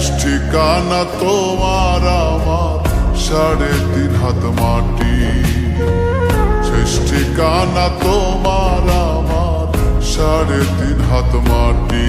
শেষ ঠিকানা তোমার আমার সাড়ে তিন হাত মাটি। শেষ ঠিকানা তোমার আমার সাড়ে তিন হাত মাটি।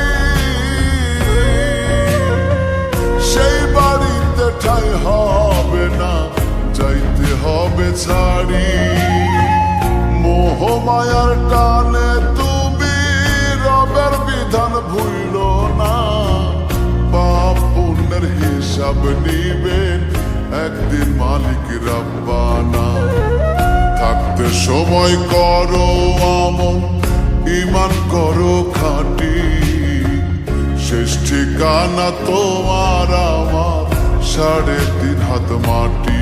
ছাড়ি। মোহমায়ার টানে তুমি রবের বিধান ভুইল না। পাপ পুণ্যের হিসাব নিবেন একদিন মালিক রাব্বানা। থাকতে সময় করো আমন ইমান করো খাটি। শেষ ঠিকানা তোমার আমার, সাড়ে তিন হাত মাটি।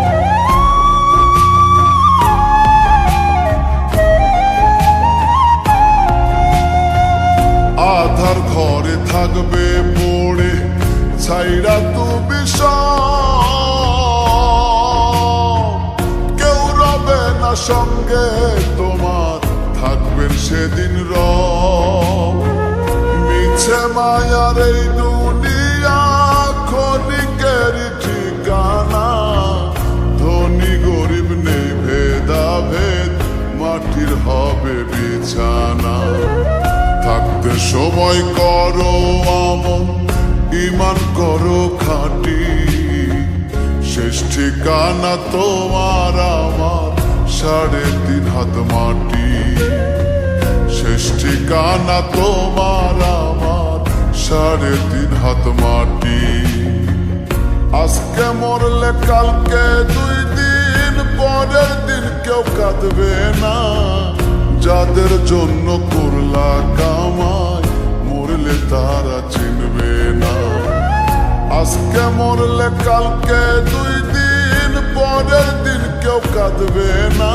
সঙ্গে তোমার থাকবেন সেদিন র মিছে মায়ার এই দুনিয়া ক্ষণিকের ঠিকানা। ধনী গরিব নেই ভেদাভেদ, মাটির হবে বিছানা। থাকতে সময় করো আমন ইমান করো খাটি। শেষ ঠিকানা তোমার আমার। সাড়ে তিন হাত মাটি। শেষ ঠিকানা তোমার আমার, সাড়ে তিন হাত মাটি। আজকে মরলে কালকে দুই দিন, পরের দিন কেউ কাঁদবে না। যাদের জন্য করলা কামাই, মরলে তারা চিনবে না। আজকে মরলে কালকে দুই কাঁদবে না।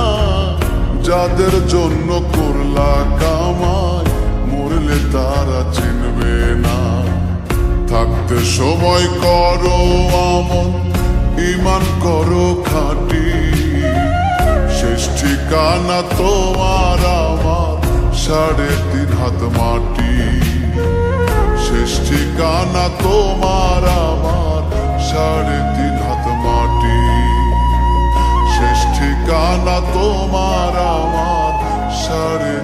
যাদের জন্য করলা কামাই, মরলে তারা চিনবে না। থাকতে সময় করো আমন ইমান করো খাটি। শেষ ঠিকানা তোমার আমার, সাড়ে তিন হাত মাটি। শেষ ঠিকানা তোমার আমার, সাড়ে তিন আমরা তোমার আমার সাড়ে